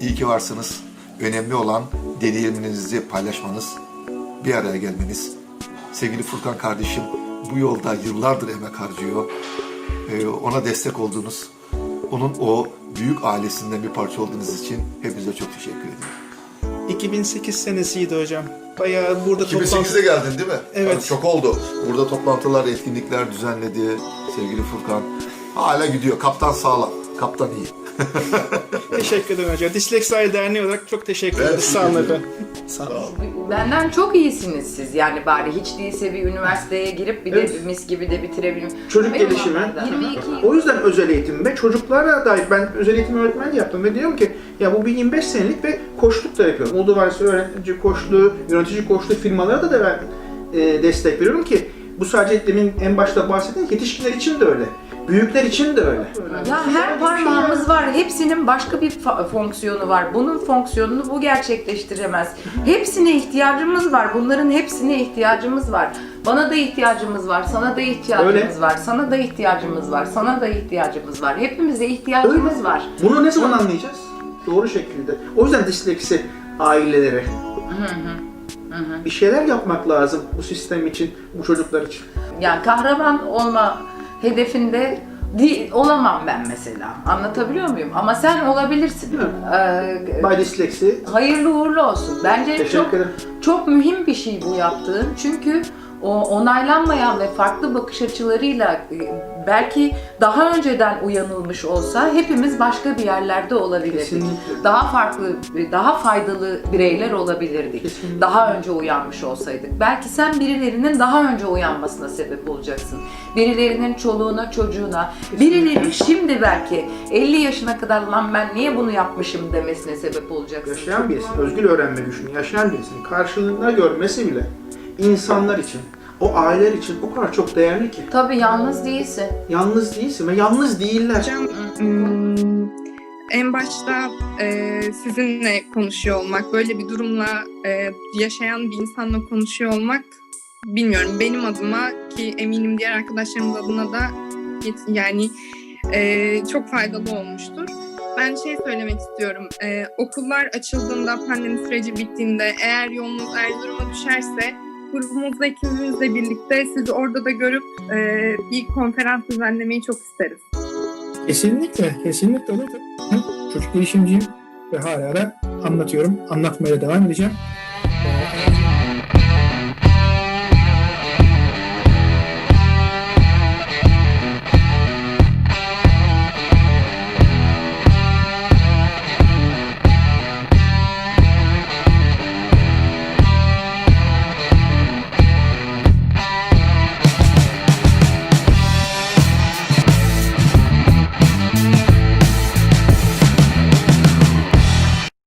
İyi ki varsınız. Önemli olan deneyimlerinizi paylaşmanız, bir araya gelmeniz. Sevgili Furkan kardeşim bu yolda yıllardır emek harcıyor. Ee, ona destek oldunuz. Onun o büyük ailesinden bir parça olduğunuz için hepinize çok teşekkür ederim. 2008 senesiydi hocam. Bayağı burada toplantı... 2008'de geldin değil mi? Evet. Yani çok oldu. Burada toplantılar, etkinlikler düzenledi sevgili Furkan. Hala gidiyor. Kaptan sağlam. Kaptan iyi. Teşekkür ederim hocam. Disleksi Derneği olarak çok teşekkür ederiz. Sağ olun efendim. Sağ olun. Benden çok iyisiniz siz. Yani bari hiç değilse bir üniversiteye girip bir de Evet. mis gibi de bitirebilirim. Çocuk Benim gelişimi. onlardan. 22 yıl. O yüzden özel eğitim ve çocuklara dair ben özel eğitim öğretmeni yaptım ve diyorum ki ya bu bir 25 senelik ve koçluk da yapıyorum. Uluslararası öğretici koçluğu, yönetici koçluğu firmalara da, da ben e, destek veriyorum ki bu sadece demin en başta bahsettiğim yetişkinler için de öyle. Büyükler için de öyle. Ya her parmağımız var. Hepsinin başka bir fa- fonksiyonu var. Bunun fonksiyonunu bu gerçekleştiremez. Hepsine ihtiyacımız var. Bunların hepsine ihtiyacımız var. Bana da ihtiyacımız var. Sana da ihtiyacımız Öyle. var. Sana da ihtiyacımız var. Sana da ihtiyacımız var. Hepimize ihtiyacımız Öyle. var. Bunu ne zaman anlayacağız? Doğru şekilde. O yüzden disleksi ailelere bir şeyler yapmak lazım bu sistem için, bu çocuklar için. Yani kahraman olma hedefinde değil, olamam ben mesela. Anlatabiliyor muyum? Ama sen olabilirsin. Ee, Bay disleksi. hayırlı uğurlu olsun. Bence Teşekkür çok ederim. çok mühim bir şey bu yaptığın. Çünkü o onaylanmayan ve farklı bakış açılarıyla e, belki daha önceden uyanılmış olsa hepimiz başka bir yerlerde olabilirdik. Kesinlikle. Daha farklı, daha faydalı bireyler olabilirdik. Kesinlikle. Daha önce uyanmış olsaydık. Belki sen birilerinin daha önce uyanmasına sebep olacaksın. Birilerinin çoluğuna, çocuğuna, birileri şimdi belki 50 yaşına kadar lan ben niye bunu yapmışım demesine sebep olacaksın. yaşayan birisinin, özgür öğrenme güçünü yaşayan birisinin karşılığında görmesi bile insanlar için, o aileler için o kadar çok değerli ki. Tabii yalnız değilsin. Yalnız değilsin ve yalnız değiller. Hocam hmm, en başta e, sizinle konuşuyor olmak, böyle bir durumla e, yaşayan bir insanla konuşuyor olmak bilmiyorum benim adıma ki eminim diğer arkadaşlarımız adına da yani e, çok faydalı olmuştur. Ben şey söylemek istiyorum. e, okullar açıldığında, pandemi süreci bittiğinde eğer yolunuz Erzurum'a düşerse grubumuzda ikimizle birlikte sizi orada da görüp e, bir konferans düzenlemeyi çok isteriz. Kesinlikle, kesinlikle olur. Çocuk gelişimciyim ve hala da anlatıyorum. Anlatmaya devam edeceğim. Ee,